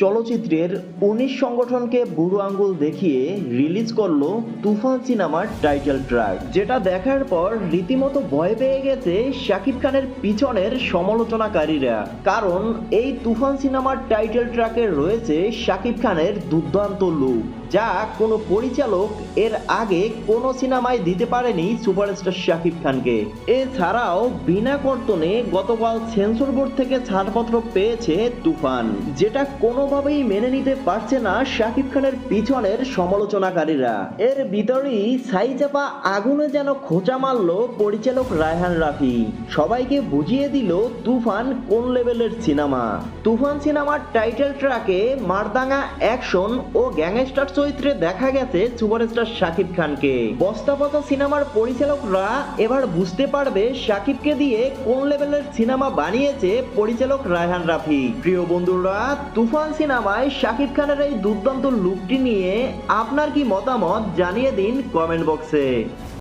চলচ্চিত্রের উনিশ সংগঠনকে বুড়ো আঙ্গুল দেখিয়ে রিলিজ করল তুফান সিনেমার টাইটেল ট্র্যাক, যেটা দেখার পর রীতিমতো ভয় পেয়ে গেছে শাকিব খানের পিছনের সমালোচনাকারীরা। কারণ এই তুফান সিনেমার টাইটেল ট্র্যাকে রয়েছে শাকিব খানের দুর্দান্ত লুক যা কোনো পরিচালক এর আগে কোনো সিনেমায় দিতে পারেনি সুপারস্টার শাকিব খানকে। এছাড়াও বিনা কর্তনে গতকাল সেন্সর বোর্ড থেকে ছাড়পত্র পেয়েছে তুফান। যেটা কোনোভাবেই মেনে নিতে পারছে না শাকিব খানের পিছনের সমালোচনাকারীরা। এর ভিতরেই ছাইচাপা আগুনে যেন খোঁচা মারল পরিচালক রায়হান রাফি। সবাইকে বুঝিয়ে দিল তুফান কোন লেভেলের সিনেমা। তুফান সিনেমার টাইটেল ট্র্যাকে মারদাঙ্গা অ্যাকশন ও গ্যাংস্টার চরিত্রে দেখা গেছে সুপারস্টার শাকিব খানকে। বস্তাপচা সিনেমার পরিচালকরা এবার বুঝতে পারবে শাকিবকে দিয়ে কোন লেভেলের সিনেমা বানিয়েছে পরিচালক রায়হান রাফি প্রিয় বন্ধুরা, তুফান সিনেমায় শাকিব খানের এই দুর্দান্ত লুকটি নিয়ে আপনার কি মতামত জানিয়ে দিন কমেন্ট বক্সে